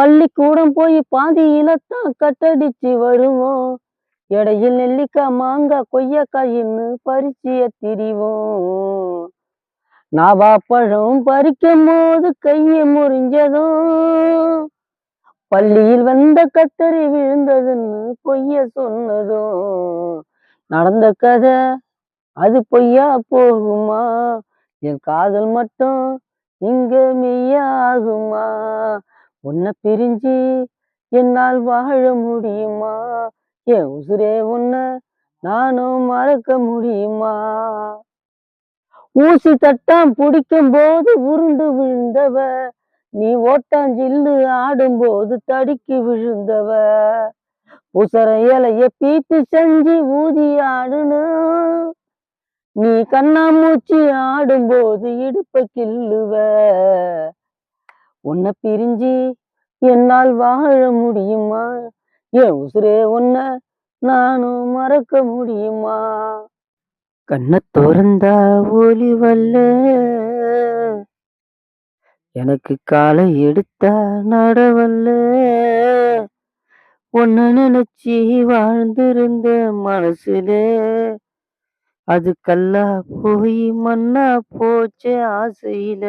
பள்ளிக்கூடம் போய் பாதியில தான் கட்டடிச்சு வருவோம் இடையில் நெல்லிக்காய் மாங்காய் கொய்யக்காயின்னு பறிச்சிய திரிவோம். நாவாப்பழம் பறிக்கும் போது கையை முறிஞ்சதும் பள்ளியில் வந்த கத்தரி விழுந்ததுன்னு பொய்ய சொன்னதும் நடந்த கதை அது பொய்யா போகுமா? என் காதல் மட்டும் இங்க மெய்யாகுமா? உன்னை பிரிஞ்சு என்னால் வாழ முடியுமா? என் உசுரே உன்னை நானும் மறக்க முடியுமா? ஊசி தட்டாம் பிடிக்கும் போது உருண்டு விழுந்தவ நீ ஓட்டாஞ்சில்லு ஆடும்போது தடுக்கி விழுந்தவ. உசர இலைய பீப்பி செஞ்சு ஊதி ஆடுனு நீ கண்ணாமூச்சி ஆடும்போது இடுப்ப கில்லுவ உன்னை பிரிஞ்சு என்னால் வாழ முடியுமா? என் உசுரே உன்னை நானும் மறக்க முடியுமா? கண்ணை திறந்தா ஒளி வல்ல. எனக்கு காலை எடுத்தா நடவல்ல ஒன்னு நினைச்சி வாழ்ந்திருந்த மனசுலே அது கல்லா போய் மண்ணா போச்சே ஆசையில.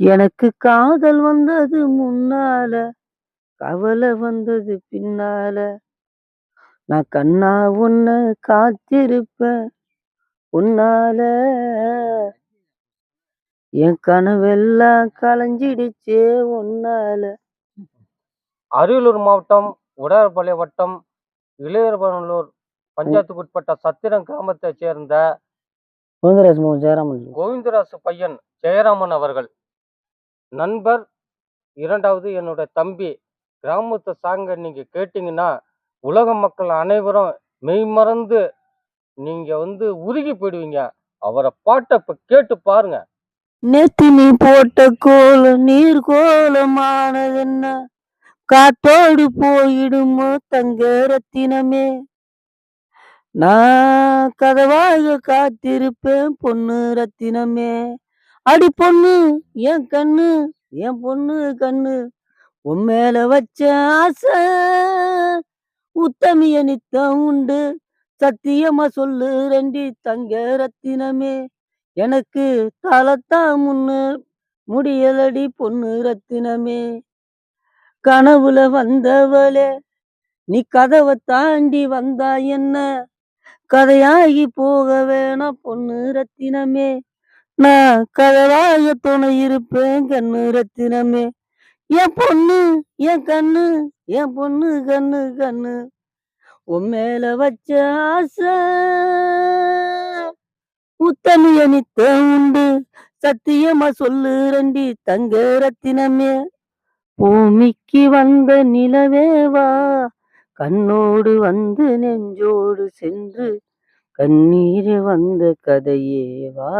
எனக்கு காதல் வந்தது முன்னால கவலை வந்தது பின்னால. நான் கண்ணா உன்னை காத்திருப்பேன் உன்னால. என் கனவெல்லாம் கலைஞ்சிடுச்சே உன்னால. அரியலூர் மாவட்டம் உடையார்பாளையம் வட்டம் இளையர்பனூர் பஞ்சாயத்துக்கு உட்பட்ட சத்திரம் கிராமத்தைச் சேர்ந்த மோகன் ஜெயராமன். கோவிந்தராசு பையன் ஜெயராமன் அவர்கள். நண்பர் இரண்டாவது என்னோட தம்பி கிராமத்து சாங்கை நீங்கள் கேட்டிங்கன்னா உலக மக்கள் அனைவரும் மெய்மறந்து நீங்கள் வந்து உருகி போயிடுவீங்க. அவரை பாட்டை இப்போ கேட்டு பாருங்க. நெத்தி நீ போட்ட கோலம் நீர் கோலமானதென்ன? காத்தோடு போயிடுமோ தங்க ரத்தினமே. நான் கதவாக காத்திருப்பேன் பொண்ணு ரத்தினமே. அடி பொண்ணு என் கண்ணு என் பொண்ணு கண்ணு உன் மேல வச்ச ஆசை. உத்தமிய நித்தம் உண்டு சத்தியமா சொல்லு ரெண்டி தங்க ரத்தினமே. எனக்கு தலத்தான் முன்னு முடியலடி பொண்ணு ரத்தினமே. கனவுல வந்தவளே நீ கதவை தாண்டி வந்தா என்ன? கதையாகி போக வேணாம் பொண்ணு ரத்தினமே. நான் கதவாய துணை இருப்பேன் கண்ணு ரத்தினமே. என் பொண்ணு என் கண்ணு என் பொண்ணு கண்ணு கண்ணு. உன் மேல வச்ச ஆசை. உத்தமிய நித்தம் உண்டு. சத்தியமா சொல்லு ரெண்டி தங்க ரத்தினமே. பூமிக்கு வந்த நிலவேவா? கண்ணோடு வந்து நெஞ்சோடு சென்று கண்ணீர் வந்த கதையேவா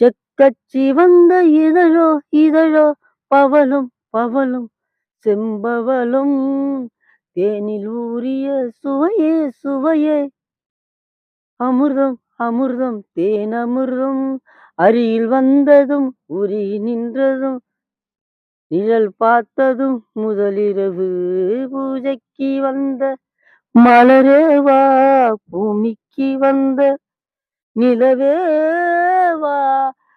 செக்கச்சி வந்த இதழோ இதழோ பவலும் பவலும் செம்பவலும் தேனில் ஊறிய சுவையே சுவையே. அமிர்தம் அமிர்தம் தேன் அமிர்தம் அருகில் வந்ததும் உரி நின்றதும் நிழல் பார்த்ததும் முதலிரவு பூஜைக்கு வந்த மலரேவா பூமிக்கு வந்த நிலவேவா